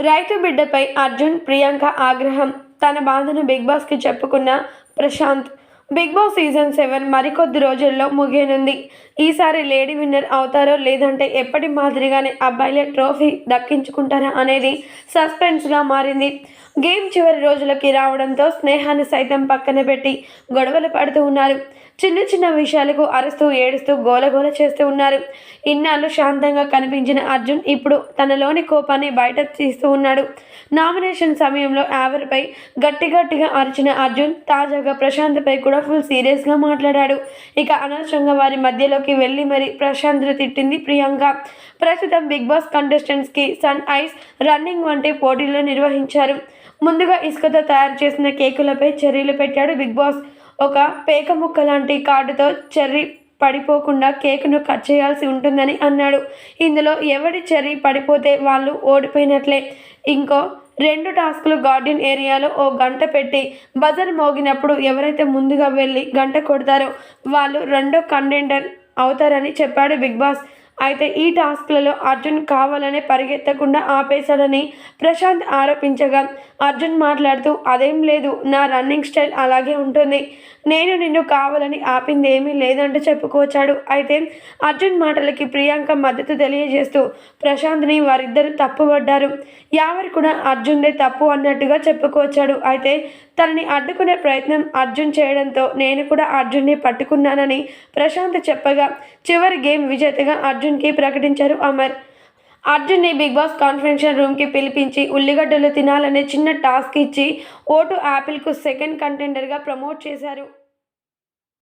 రైతు బిడ్డపై అర్జున్ ప్రియాంక ఆగ్రహం. తన బాధను బిగ్ బాస్కి చెప్పుకున్న Prashanth Bigg Boss season seven మరికొద్ది రోజుల్లో ముగియనుంది. ఈసారి లేడీ విన్నర్ అవుతారో లేదంటే ఎప్పటి మాదిరిగానే అబ్బాయిలే ట్రోఫీ దక్కించుకుంటారా అనేది సస్పెన్స్గా మారింది. గేమ్ చివరి రోజులకి రావడంతో స్నేహాన్ని సైతం పక్కన పెట్టి గొడవలు పడుతూ ఉన్నారు. చిన్న చిన్న విషయాలకు అరుస్తూ ఏడుస్తూ గోలగోల చేస్తూ ఉన్నారు. ఇన్నాళ్ళు శాంతంగా కనిపించిన అర్జున్ ఇప్పుడు తనలోని కోపాన్ని బయట తీస్తూ ఉన్నాడు. నామినేషన్ సమయంలో యావర్పై గట్టి గట్టిగా అరిచిన అర్జున్ తాజాగా ప్రశాంత్పై కూడా ఫుల్ సీరియస్గా మాట్లాడాడు. ఇక అనవసరంగా వారి మధ్యలోకి వెళ్ళి మరి ప్రశాంత్ను తిట్టింది ప్రియాంక. ప్రస్తుతం బిగ్ బాస్ కంటెస్టెంట్స్కి సన్ ఐస్ రన్నింగ్ వంటి పోటీలు నిర్వహించారు. ముందుగా ఇసుకతో తయారు చేసిన కేకులపై చెర్రీలు పెట్టాడు బిగ్ బాస్. ఒక పేక ముక్క లాంటి కార్డుతో చెర్రీ పడిపోకుండా కేకును కట్ చేయాల్సి ఉంటుందని అన్నాడు. ఇందులో ఎవడి చెర్రీ పడిపోతే వాళ్ళు ఓడిపోయినట్లే. ఇంకో రెండు టాస్కులు గార్డెన్ ఏరియాలో ఓ గంట పెట్టి బజర్ మోగినప్పుడు ఎవరైతే ముందుగా వెళ్ళి గంట కొడతారో వాళ్ళు రెండో కంటెండర్ అవుతారని చెప్పాడు బిగ్ బాస్. అయితే ఈ టాస్క్లలో అర్జున్ కావాలనే పరిగెత్తకుండా ఆపేశాడని ప్రశాంత్ ఆరోపించగా అర్జున్ మాట్లాడుతూ అదేం లేదు నా రన్నింగ్ స్టైల్ అలాగే ఉంటుంది. నేను నిన్ను కావాలని ఆపింది ఏమీ లేదంటూ చెప్పుకొచ్చాడు. అయితే అర్జున్ మాటలకి ప్రియాంక మద్దతు తెలియజేస్తూ ప్రశాంత్ని వారిద్దరూ తప్పుపడ్డారు. యావరి కూడా అర్జున్దే తప్పు అన్నట్టుగా చెప్పుకొచ్చాడు. అయితే తనని అడ్డుకునే ప్రయత్నం అర్జున్ చేయడంతో నేను కూడా అర్జున్ని పట్టుకున్నానని ప్రశాంత్ చెప్పగా చివరి గేమ్ విజేతగా అర్జున్ అర్జున్కి ప్రకటించారు అమర్. అర్జున్ని బిగ్ బాస్ కాన్ఫరెన్షన్ రూమ్కి పిలిపించి ఉల్లిగడ్డలు తినాలనే చిన్న టాస్క్ ఇచ్చి ఓటు యాపిల్కు సెకండ్ కంటెండర్గా ప్రమోట్ చేశారు.